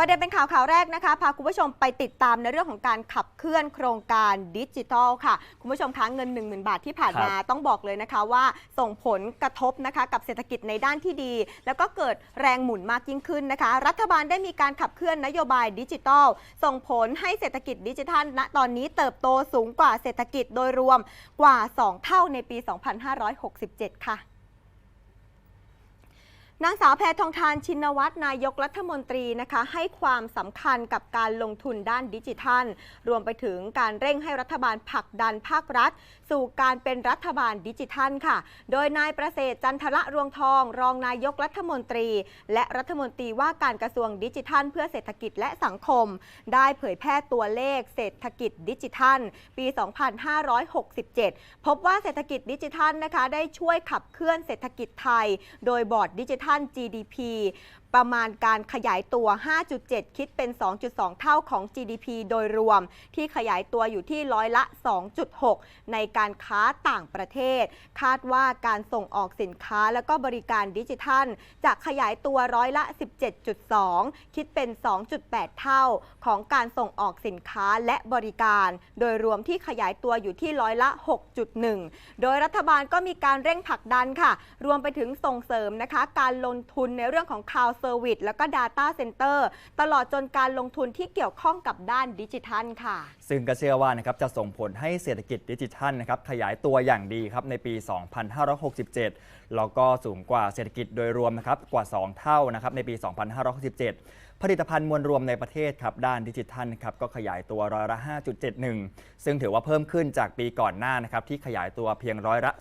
ประเด็นเป็นข่าวข่าวแรกนะคะ พาคุณผู้ชมไปติดตามในเรื่องของการขับเคลื่อนโครงการดิจิทัลค่ะ คุณผู้ชมคะเงิน 1 0,000 บาทที่ผ่านมาต้องบอกเลยนะคะว่าส่งผลกระทบนะคะกับเศรษฐกิจในด้านที่ดี แล้วก็เกิดแรงหมุนมากยิ่งขึ้นนะคะ รัฐบาลได้มีการขับเคลื่อนนโยบายดิจิทัล ส่งผลให้เศรษฐกิจดิจิทัล ณตอนนี้เติบโตสูงกว่าเศรษฐกิจโดยรวมกว่า 2 เท่าในปี 2567 ค่ะ นางสาวแพทองทานชินวัตรนายกรัฐมนตรีนะคะให้ความสำคัญกับการลงทุนด้านดิจิทัล รวมไปถึงการเร่งให้รัฐบาลผลักดันภาครัฐ สู่การเป็นรัฐบาลดิจิทัลค่ะ โดยนายประเสริฐจันทระรวงทอง รองนายกรัฐมนตรี และรัฐมนตรีว่าการกระทรวงดิจิทัล เพื่อเศรษฐกิจและสังคม ได้เผยแพร่ตัวเลขเศรษฐกิจดิจิทัล ปี 2567 พบว่าเศรษฐกิจดิจิทัลนะคะได้ช่วยขับเคลื่อนเศรษฐกิจไทย โดยบอร์ดดิจิทัล GDP ประมาณการขยายตัว 5.7 คิดเป็น 2.2 เท่าของ GDP โดยรวม ที่ขยายตัวอยู่ที่ร้อยละ 2.6 ในการค้าต่างประเทศ คาดว่าการส่งออกสินค้าและก็บริการดิจิทัล จะขยายตัวร้อยละ 17.2 คิดเป็น 2.8 เท่าของการส่งออกสินค้าและบริการ โดยรวมที่ขยายตัวอยู่ที่ร้อยละ 6.1 โดยรัฐบาลก็มีการเร่งผลักดันค่ะ รวมไปถึงส่งเสริมนะคะการลงทุนในเรื่องของ Cloud Service แล้วก็ Data Center ตลอดจนการลงทุนที่เกี่ยวข้องกับด้านดิจิทัลค่ะ ซึ่งก็เชื่อว่านะครับจะส่งผลให้เศรษฐกิจดิจิทัลนะครับขยายตัวอย่างดีครับในปี 2567 แล้วก็สูงกว่าเศรษฐกิจโดยรวมนะครับกว่า 2 เท่านะครับในปี 2567 ผลิตภัณฑ์มวลรวมในประเทศครับด้านดิจิทัลครับก็ขยายตัวร้อยละ 5.71 ซึ่งถือว่าเพิ่มขึ้นจากปีก่อนหน้านะครับที่ขยายตัวเพียงร้อยละ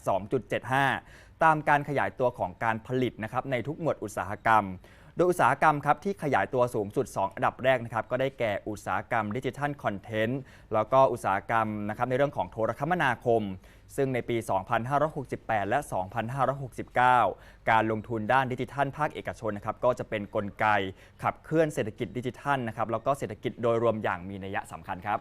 2.75 ตามการขยายตัวของการผลิตนะครับในทุกหมวดอุตสาหกรรม โดยอุตสาหกรรมครับที่ขยายตัวสูงสุด 2 อันดับแรกนะครับก็ได้แก่อุตสาหกรรมดิจิทัลคอนเทนต์แล้วก็อุตสาหกรรมนะครับในเรื่องของโทรคมนาคม ซึ่งในปี 2568 และ 2569 การลงทุนด้านดิจิทัลภาคเอกชนนะครับก็จะเป็นนกลไก ขับเคลื่อนเศรษฐกิจดิจิทัลนะครับแล้วก็เศรษฐกิจโดยรวมอย่างมีนัยสำคัญครับ